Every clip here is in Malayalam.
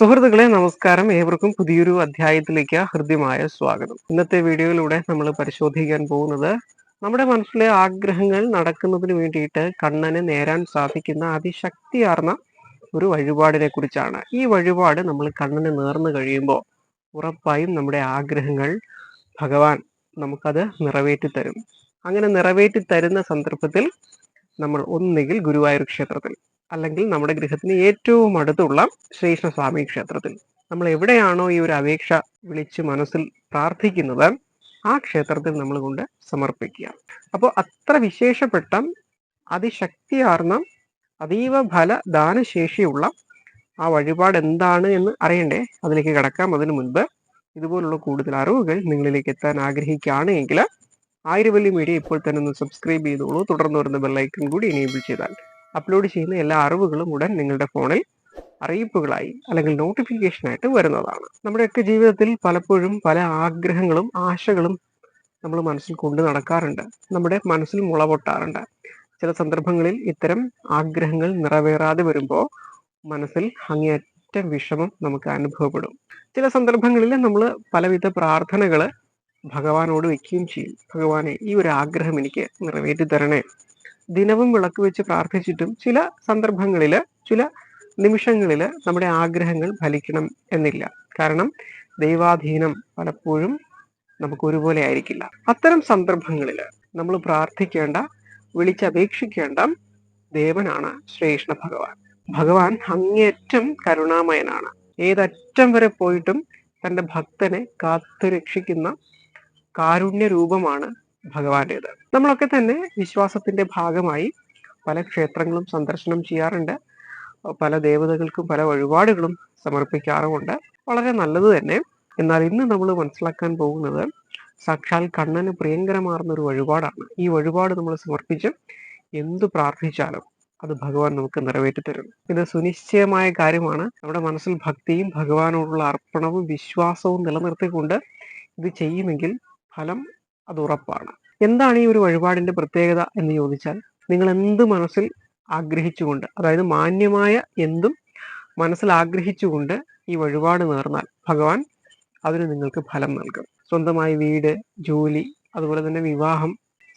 സുഹൃത്തുക്കളെ നമസ്കാരം. ഏവർക്കും പുതിയൊരു അധ്യായത്തിലേക്ക് ഹൃദ്യമായ സ്വാഗതം. ഇന്നത്തെ വീഡിയോയിലൂടെ നമ്മൾ പരിശോധിക്കാൻ പോകുന്നത് നമ്മുടെ മനസ്സിലെ ആഗ്രഹങ്ങൾ നടക്കുന്നതിന് വേണ്ടിയിട്ട് കണ്ണന് നേരാൻ സാധിക്കുന്ന അതിശക്തിയാർന്ന ഒരു വഴിപാടിനെ കുറിച്ചാണ്. ഈ വഴിപാട് നമ്മൾ കണ്ണന് നേർന്നു കഴിയുമ്പോൾ ഉറപ്പായും നമ്മുടെ ആഗ്രഹങ്ങൾ ഭഗവാൻ നമുക്കത് നിറവേറ്റി തരും അങ്ങനെ നിറവേറ്റി തരുന്ന സന്ദർഭത്തിൽ നമ്മൾ ഒന്നുകിൽ ഗുരുവായൂർ ക്ഷേത്രത്തിൽ അല്ലെങ്കിൽ നമ്മുടെ ഗൃഹത്തിന് ഏറ്റവും അടുത്തുള്ള ശ്രീകൃഷ്ണസ്വാമി ക്ഷേത്രത്തിൽ. നമ്മൾ എവിടെയാണോ ഈ ഒരു അപേക്ഷ വിളിച്ച് മനസ്സിൽ പ്രാർത്ഥിക്കുന്നത് ആ ക്ഷേത്രത്തിൽ നമ്മൾ കൊണ്ട് സമർപ്പിക്കുക. അപ്പോൾ അത്ര വിശേഷപ്പെട്ട അതിശക്തിയാർന്ന അതീവ ഫല ദാനശേഷിയുള്ള ആ വഴിപാട് എന്താണ് എന്ന് അറിയണ്ടേ? അതിലേക്ക് കടക്കാം. അതിനു മുൻപ് ഇതുപോലുള്ള കൂടുതൽ അറിവുകൾ നിങ്ങളിലേക്ക് എത്താൻ ആഗ്രഹിക്കുകയാണ് എങ്കിൽ ആയിരവല്ലി മീഡിയ ഇപ്പോൾ തന്നെ ഒന്ന് സബ്സ്ക്രൈബ് ചെയ്തോളൂ. തുടർന്ന് വരുന്ന ബെല്ലൈക്കൺ കൂടി എനേബിൾ ചെയ്താൽ അപ്ലോഡ് ചെയ്യുന്ന എല്ലാ അറിവുകളും ഉടൻ നിങ്ങളുടെ ഫോണിൽ അറിയിപ്പുകളായി അല്ലെങ്കിൽ നോട്ടിഫിക്കേഷനായിട്ട് വരുന്നതാണ്. നമ്മുടെയൊക്കെ ജീവിതത്തിൽ പലപ്പോഴും പല ആഗ്രഹങ്ങളും ആശകളും നമ്മൾ മനസ്സിൽ കൊണ്ടു നടക്കാറുണ്ട്. നമ്മുടെ മനസ്സിൽ മുളപൊട്ടാറുണ്ട്. ചില സന്ദർഭങ്ങളിൽ ഇത്തരം ആഗ്രഹങ്ങൾ നിറവേറാതെ വരുമ്പോൾ മനസ്സിൽ അങ്ങേയറ്റം വിഷമം നമുക്ക് അനുഭവപ്പെടും. ചില സന്ദർഭങ്ങളിൽ നമ്മൾ പലവിധ പ്രാർത്ഥനകൾ ഭഗവാനോട് വെക്കുകയും ചെയ്യും. ഭഗവാനെ ഈ ഒരു ആഗ്രഹം എനിക്ക് നിറവേറ്റി തരണേ ദിനവും വിളക്ക് വെച്ച് പ്രാർത്ഥിച്ചിട്ടും ചില സന്ദർഭങ്ങളിൽ ചില നിമിഷങ്ങളിൽ നമ്മുടെ ആഗ്രഹങ്ങൾ ഫലിക്കണം എന്നില്ല. കാരണം ദൈവാധീനം പലപ്പോഴും നമുക്ക് ഒരുപോലെ ആയിരിക്കില്ല. അത്തരം സന്ദർഭങ്ങളിൽ നമ്മൾ പ്രാർത്ഥിക്കേണ്ട വിളിച്ചപേക്ഷിക്കേണ്ട ദേവനാണ് ശ്രീകൃഷ്ണ ഭഗവാൻ. ഭഗവാൻ അങ്ങേയറ്റം കരുണാമയനാണ്. ഏതറ്റം വരെ പോയിട്ടും തന്റെ ഭക്തനെ കാത്തു രക്ഷിക്കുന്ന കാരുണ്യ രൂപമാണ് ഭഗവാന്റേത്. നമ്മളൊക്കെ തന്നെ വിശ്വാസത്തിന്റെ ഭാഗമായി പല ക്ഷേത്രങ്ങളും സന്ദർശനം ചെയ്യാറുണ്ട്. പല ദേവതകൾക്കും പല വഴിപാടുകളും സമർപ്പിക്കാറുമുണ്ട്. വളരെ നല്ലത് തന്നെ. എന്നാൽ ഇന്ന് നമ്മൾ മനസ്സിലാക്കാൻ പോകുന്നത് സാക്ഷാൽ കണ്ണന് പ്രിയങ്കരമാർന്ന ഒരു വഴിപാടാണ്. ഈ വഴിപാട് നമ്മൾ സമർപ്പിച്ച് എന്തു പ്രാർത്ഥിച്ചാലും അത് ഭഗവാൻ നമുക്ക് നിറവേറ്റി തരും ഇത് സുനിശ്ചയമായ കാര്യമാണ്. നമ്മുടെ മനസ്സിൽ ഭക്തിയും ഭഗവാനോടുള്ള അർപ്പണവും വിശ്വാസവും നിലനിർത്തിക്കൊണ്ട് ഇത് ചെയ്യുമെങ്കിൽ ഫലം അത് ഉറപ്പാണ്. എന്താണ് ഈ ഒരു വഴിപാടിന്റെ പ്രത്യേകത എന്ന് ചോദിച്ചാൽ നിങ്ങൾ എന്ത് മനസ്സിൽ ആഗ്രഹിച്ചുകൊണ്ട് അതായത് മാന്യമായ എന്തും മനസ്സിൽ ആഗ്രഹിച്ചുകൊണ്ട് ഈ വഴിപാട് നേർന്നാൽ ഭഗവാൻ അതിന് നിങ്ങൾക്ക് ഫലം നൽകും. സ്വന്തമായി വീട് ജോലി അതുപോലെ തന്നെ വിവാഹം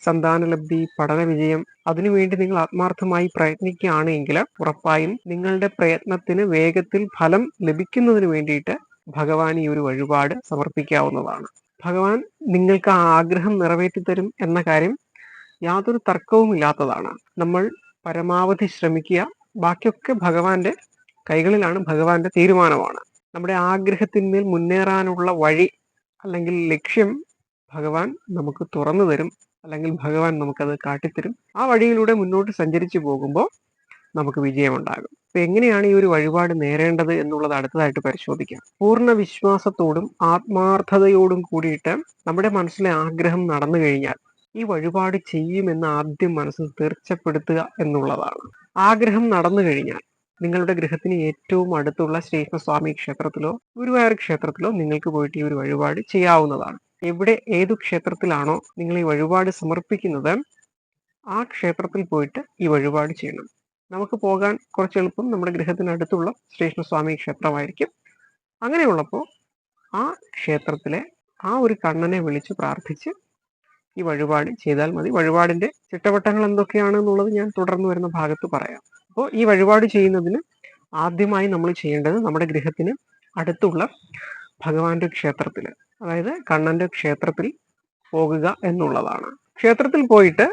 സന്താനലബ്ധി പഠന വിജയം അതിനുവേണ്ടി നിങ്ങൾ ആത്മാർത്ഥമായി പ്രയത്നിക്കുകയാണെങ്കിൽ ഉറപ്പായും നിങ്ങളുടെ പ്രയത്നത്തിന് വേഗത്തിൽ ഫലം ലഭിക്കുന്നതിന് വേണ്ടിയിട്ട് ഭഗവാൻ ഈ ഒരു വഴിപാട് സമർപ്പിക്കാവുന്നതാണ്. ഭഗവാൻ നിങ്ങൾക്ക് ആഗ്രഹം നിറവേറ്റി തരും എന്ന കാര്യം യാതൊരു തർക്കവും ഇല്ലാത്തതാണ് നമ്മൾ പരമാവധി ശ്രമിക്കുക. ബാക്കിയൊക്കെ ഭഗവാന്റെ കൈകളിലാണ് ഭഗവാന്റെ തീരുമാനമാണ്. നമ്മുടെ ആഗ്രഹത്തിന്മേൽ മുന്നേറാനുള്ള വഴി അല്ലെങ്കിൽ ലക്ഷ്യം ഭഗവാൻ നമുക്ക് തുറന്നു തരും. അല്ലെങ്കിൽ ഭഗവാൻ നമുക്കത് കാട്ടിത്തരും. ആ വഴിയിലൂടെ മുന്നോട്ട് സഞ്ചരിച്ചു പോകുമ്പോൾ നമുക്ക് വിജയമുണ്ടാകും. അപ്പൊ എങ്ങനെയാണ് ഈ ഒരു വഴിപാട് നേരേണ്ടത് എന്നുള്ളത് അടുത്തതായിട്ട് പരിശോധിക്കാം. പൂർണ വിശ്വാസത്തോടും ആത്മാർത്ഥതയോടും കൂടിയിട്ട് നമ്മുടെ മനസ്സിലെ ആഗ്രഹം നടന്നു കഴിഞ്ഞാൽ ഈ വഴിപാട് ചെയ്യുമെന്ന് ആദ്യം മനസ്സിൽ തീർച്ചപ്പെടുത്തുക എന്നുള്ളതാണ്. ആഗ്രഹം നടന്നു കഴിഞ്ഞാൽ നിങ്ങളുടെ ഗൃഹത്തിന് ഏറ്റവും അടുത്തുള്ള ശ്രീകൃഷ്ണസ്വാമി ക്ഷേത്രത്തിലോ ഗുരുവായൂർ ക്ഷേത്രത്തിലോ നിങ്ങൾക്ക് പോയിട്ട് ഈ ഒരു വഴിപാട് ചെയ്യാവുന്നതാണ്. എവിടെ ഏതു ക്ഷേത്രത്തിലാണോ നിങ്ങൾ ഈ വഴിപാട് സമർപ്പിക്കുന്നത് ആ ക്ഷേത്രത്തിൽ പോയിട്ട് ഈ വഴിപാട് ചെയ്യണം. നമുക്ക് പോകാൻ കുറച്ച് എളുപ്പം നമ്മുടെ ഗൃഹത്തിനടുത്തുള്ള ശ്രീകൃഷ്ണസ്വാമി ക്ഷേത്രമായിരിക്കും. അങ്ങനെയുള്ളപ്പോൾ ആ ക്ഷേത്രത്തിലെ ആ ഒരു കണ്ണനെ വിളിച്ച് പ്രാർത്ഥിച്ച് ഈ വഴിപാട് ചെയ്താൽ മതി. വഴിപാടിന്റെ ചിട്ടവട്ടങ്ങൾ എന്തൊക്കെയാണ് എന്നുള്ളത് ഞാൻ തുടർന്ന് വരുന്ന ഭാഗത്ത് പറയാം. അപ്പോൾ ഈ വഴിപാട് ചെയ്യുന്നതിന് ആദ്യമായി നമ്മൾ ചെയ്യേണ്ടത് നമ്മുടെ ഗൃഹത്തിന് അടുത്തുള്ള ഭഗവാന്റെ ക്ഷേത്രത്തിൽ അതായത് കണ്ണന്റെ ക്ഷേത്രത്തിൽ പോകുക എന്നുള്ളതാണ്. ക്ഷേത്രത്തിൽ പോയിട്ട്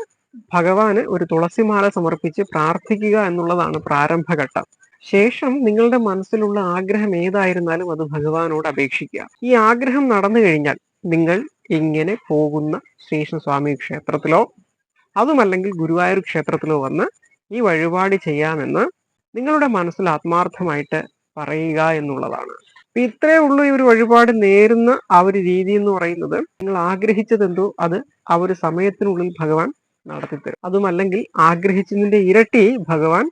ഭഗവാന് ഒരു തുളസിമാല സമർപ്പിച്ച് പ്രാർത്ഥിക്കുക എന്നുള്ളതാണ് പ്രാരംഭഘട്ടം. ശേഷം നിങ്ങളുടെ മനസ്സിലുള്ള ആഗ്രഹം ഏതായിരുന്നാലും അത് ഭഗവാനോട് അപേക്ഷിക്കുക. ഈ ആഗ്രഹം നടന്നു കഴിഞ്ഞാൽ നിങ്ങൾ ഇങ്ങനെ പോകുന്ന ശ്രീകൃഷ്ണസ്വാമി ക്ഷേത്രത്തിലോ അതുമല്ലെങ്കിൽ ഗുരുവായൂർ ക്ഷേത്രത്തിലോ വന്ന് ഈ വഴിപാട് ചെയ്യാമെന്ന് നിങ്ങളുടെ മനസ്സിൽ ആത്മാർത്ഥമായിട്ട് പറയുക എന്നുള്ളതാണ്. അപ്പൊ ഇത്രേ ഉള്ളൂ ഈ ഒരു വഴിപാട് നേരുന്ന ആ ഒരു രീതി എന്ന് പറയുന്നത്. നിങ്ങൾ ആഗ്രഹിച്ചതെന്തോ അത് ആ ഒരു സമയത്തിനുള്ളിൽ ഭഗവാൻ നടത്തിത്തരും. അതുമല്ലെങ്കിൽ ആഗ്രഹിച്ചതിന്റെ ഇരട്ടി ഭഗവാൻ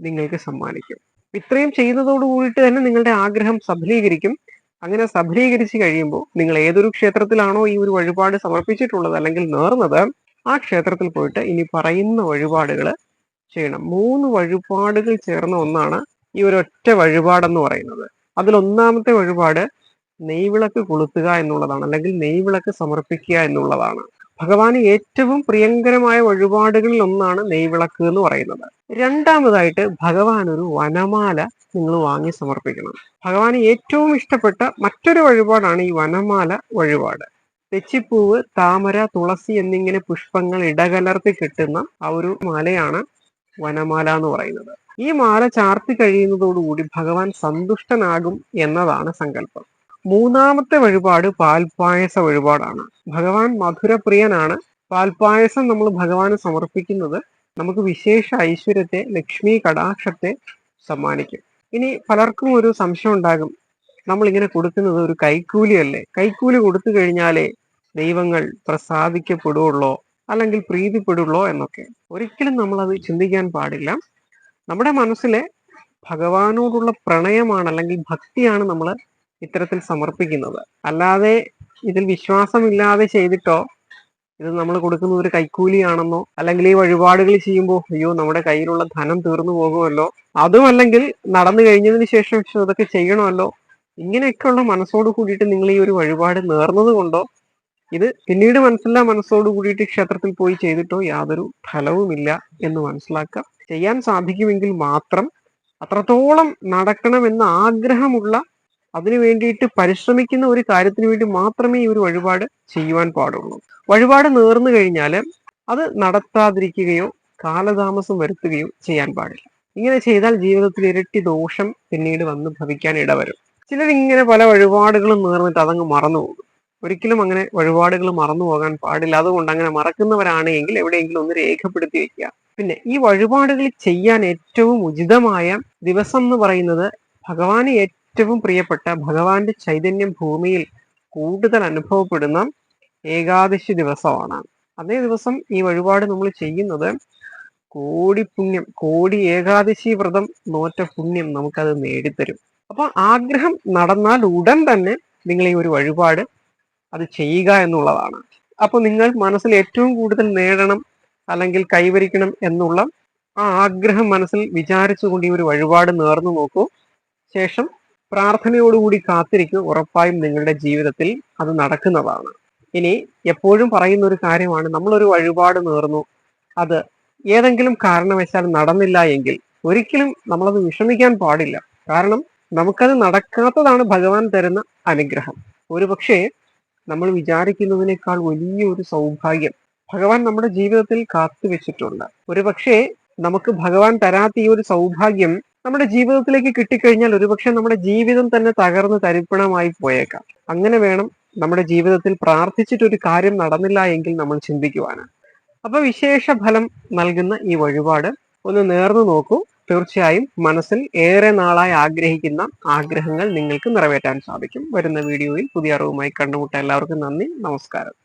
നിങ്ങൾക്ക് സമ്മാനിക്കും. ഇത്രയും ചെയ്യുന്നതോട് കൂടിയിട്ട് തന്നെ നിങ്ങളുടെ ആഗ്രഹം സഫലീകരിക്കും. അങ്ങനെ സഫലീകരിച്ച് കഴിയുമ്പോൾ നിങ്ങൾ ഏതൊരു ക്ഷേത്രത്തിലാണോ ഈ ഒരു വഴിപാട് സമർപ്പിച്ചിട്ടുള്ളത് അല്ലെങ്കിൽ നേർന്നത് ആ ക്ഷേത്രത്തിൽ പോയിട്ട് ഇനി പറയുന്ന വഴിപാടുകൾ ചെയ്യണം. മൂന്ന് വഴിപാടുകൾ ചേർന്ന ഒന്നാണ് ഈ ഒരു ഒറ്റ വഴിപാടെന്ന് പറയുന്നത്. അതിൽ ഒന്നാമത്തെ വഴിപാട് നെയ്വിളക്ക് കൊളുത്തുക എന്നുള്ളതാണ് അല്ലെങ്കിൽ നെയ്വിളക്ക് സമർപ്പിക്കുക എന്നുള്ളതാണ്. ഭഗവാന് ഏറ്റവും പ്രിയങ്കരമായ വഴിപാടുകളിൽ ഒന്നാണ് നെയ്വിളക്ക് എന്ന് പറയുന്നത്. രണ്ടാമതായിട്ട് ഭഗവാൻ ഒരു വനമാല നിങ്ങൾ വാങ്ങി സമർപ്പിക്കണം. ഭഗവാന് ഏറ്റവും ഇഷ്ടപ്പെട്ട മറ്റൊരു വഴിപാടാണ് ഈ വനമാല വഴിപാട്. തെച്ചിപ്പൂവ് താമര തുളസി എന്നിങ്ങനെ പുഷ്പങ്ങൾ ഇടകലർത്തി കിട്ടുന്ന ആ ഒരു മാലയാണ് വനമാല എന്ന് പറയുന്നത്. ഈ മാല ചാർത്തി കഴിയുന്നതോടുകൂടി ഭഗവാൻ സന്തുഷ്ടനാകും എന്നതാണ് സങ്കല്പം. മൂന്നാമത്തെ വഴിപാട് പാൽപായസ വഴിപാടാണ്. ഭഗവാൻ മധുരപ്രിയനാണ്. പാൽപായസം നമ്മൾ ഭഗവാന് സമർപ്പിക്കുന്നത് നമുക്ക് വിശേഷ ഐശ്വര്യത്തെ ലക്ഷ്മി കടാക്ഷത്തെ സമ്മാനിക്കും. ഇനി പലർക്കും ഒരു സംശയം ഉണ്ടാകും. നമ്മൾ ഇങ്ങനെ കൊടുക്കുന്നത് ഒരു കൈക്കൂലിയല്ലേ? കൈക്കൂലി കൊടുത്തു കഴിഞ്ഞാലേ ദൈവങ്ങൾ പ്രസാദിക്കപ്പെടുള്ളോ? അല്ലെങ്കിൽ പ്രീതിപ്പെടുള്ളോ എന്നൊക്കെ. ഒരിക്കലും നമ്മൾ അത് ചിന്തിക്കാൻ പാടില്ല. നമ്മുടെ മനസ്സിലെ ഭഗവാനോടുള്ള പ്രണയമാണ് അല്ലെങ്കിൽ ഭക്തിയാണ് നമ്മൾ ഇത്തരത്തിൽ സമർപ്പിക്കുന്നത്. അല്ലാതെ ഇതിൽ വിശ്വാസമില്ലാതെ ചെയ്തിട്ടോ ഇത് നമ്മൾ കൊടുക്കുന്ന ഒരു കൈക്കൂലിയാണെന്നോ അല്ലെങ്കിൽ ഈ വഴിപാടുകൾ ചെയ്യുമ്പോൾ അയ്യോ നമ്മുടെ കയ്യിലുള്ള ധനം തീർന്നു പോകുമല്ലോ അതുമല്ലെങ്കിൽ നടന്നു കഴിഞ്ഞതിന് ശേഷം ഇതൊക്കെ ചെയ്യണമല്ലോ ഇങ്ങനെയൊക്കെയുള്ള മനസ്സോട് കൂടിയിട്ട് നിങ്ങൾ ഈ ഒരു വഴിപാട് നേർന്നത് കൊണ്ടോ ഇത് പിന്നീട് മനസ്സില്ലാ മനസ്സോട് കൂടിയിട്ട് ക്ഷേത്രത്തിൽ പോയി ചെയ്തിട്ടോ യാതൊരു ഫലവുമില്ല എന്ന് മനസ്സിലാക്കുക. ചെയ്യാൻ സാധിക്കുമെങ്കിൽ മാത്രം അത്രത്തോളം നടക്കണമെന്ന് ആഗ്രഹമുള്ള അതിനു വേണ്ടിയിട്ട് പരിശ്രമിക്കുന്ന ഒരു കാര്യത്തിന് വേണ്ടി മാത്രമേ ഈ ഒരു വഴിപാട് ചെയ്യുവാൻ പാടുള്ളൂ. വഴിപാട് നേർന്നു കഴിഞ്ഞാൽ അത് നടത്താതിരിക്കുകയോ കാലതാമസം വരുത്തുകയോ ചെയ്യാൻ പാടില്ല. ഇങ്ങനെ ചെയ്താൽ ജീവിതത്തിൽ ഇരട്ടി ദോഷം പിന്നീട് വന്ന് ഭവിക്കാൻ ഇടവരും. ചിലരിങ്ങനെ പല വഴിപാടുകളും നേർന്നിട്ട് അതങ്ങ് മറന്നു പോകും. ഒരിക്കലും അങ്ങനെ വഴിപാടുകൾ മറന്നു പോകാൻ പാടില്ല. അതുകൊണ്ട് അങ്ങനെ മറക്കുന്നവരാണെങ്കിൽ എവിടെയെങ്കിലും ഒന്ന് രേഖപ്പെടുത്തി വെക്കുക പിന്നെ ഈ വഴിപാടുകൾ ചെയ്യാൻ ഏറ്റവും ഉചിതമായ ദിവസം എന്ന് പറയുന്നത് ഭഗവാന് ഏറ്റവും പ്രിയപ്പെട്ട ഭഗവാന്റെ ചൈതന്യം ഭൂമിയിൽ കൂടുതൽ അനുഭവപ്പെടുന്ന ഏകാദശി ദിവസമാണ്. അതേ ദിവസം ഈ വഴിപാട് നമ്മൾ ചെയ്യുന്നത് കോടി പുണ്യം കോടി ഏകാദശി വ്രതം നോറ്റ പുണ്യം നമുക്കത് നേടിത്തരും. അപ്പൊ ആഗ്രഹം നടന്നാൽ ഉടൻ തന്നെ നിങ്ങൾ ഈ ഒരു വഴിപാട് അത് ചെയ്യുക എന്നുള്ളതാണ്. അപ്പൊ നിങ്ങൾ മനസ്സിൽ ഏറ്റവും കൂടുതൽ നേടണം അല്ലെങ്കിൽ കൈവരിക്കണം എന്നുള്ള ആ ആഗ്രഹം മനസ്സിൽ വിചാരിച്ചുകൊണ്ട് ഈ ഒരു വഴിപാട് നേർന്നു നോക്കൂ. ശേഷം പ്രാർത്ഥനയോടുകൂടി കാത്തിരിക്കും. ഉറപ്പായും നിങ്ങളുടെ ജീവിതത്തിൽ അത് നടക്കുന്നതാണ്. ഇനി എപ്പോഴും പറയുന്ന ഒരു കാര്യമാണ് നമ്മളൊരു വഴിപാട് നേർന്നു. അത് ഏതെങ്കിലും കാരണവശാൽ നടന്നില്ല എങ്കിൽ ഒരിക്കലും നമ്മളത് വിഷമിക്കാൻ പാടില്ല. കാരണം നമുക്കത് നടക്കാത്തതാണ് ഭഗവാൻ തരുന്ന അനുഗ്രഹം. ഒരു പക്ഷേ നമ്മൾ വിചാരിക്കുന്നതിനേക്കാൾ വലിയൊരു സൗഭാഗ്യം ഭഗവാൻ നമ്മുടെ ജീവിതത്തിൽ കാത്തുവെച്ചിട്ടുണ്ട്. ഒരു പക്ഷേ നമുക്ക് ഭഗവാൻ തരാത്ത ഈ ഒരു സൗഭാഗ്യം നമ്മുടെ ജീവിതത്തിലേക്ക് കിട്ടിക്കഴിഞ്ഞാൽ ഒരുപക്ഷെ നമ്മുടെ ജീവിതം തന്നെ തകർന്ന് തരിപ്പണമായി പോയേക്കാം. അങ്ങനെ വേണം നമ്മുടെ ജീവിതത്തിൽ പ്രാർത്ഥിച്ചിട്ട് ഒരു കാര്യം നടന്നില്ല എങ്കിൽ നമ്മൾ ചിന്തിക്കുവാന്. അപ്പൊ വിശേഷ ഫലം നൽകുന്ന ഈ വഴിപാട് ഒന്ന് നേർന്നു നോക്കൂ. തീർച്ചയായും മനസ്സിൽ ഏറെ നാളായി ആഗ്രഹിക്കുന്ന ആഗ്രഹങ്ങൾ നിങ്ങൾക്ക് നിറവേറ്റാൻ സാധിക്കും. വരുന്ന വീഡിയോയിൽ പുതിയ അറിവുമായി കണ്ടുമുട്ട എല്ലാവർക്കും നന്ദി. നമസ്കാരം.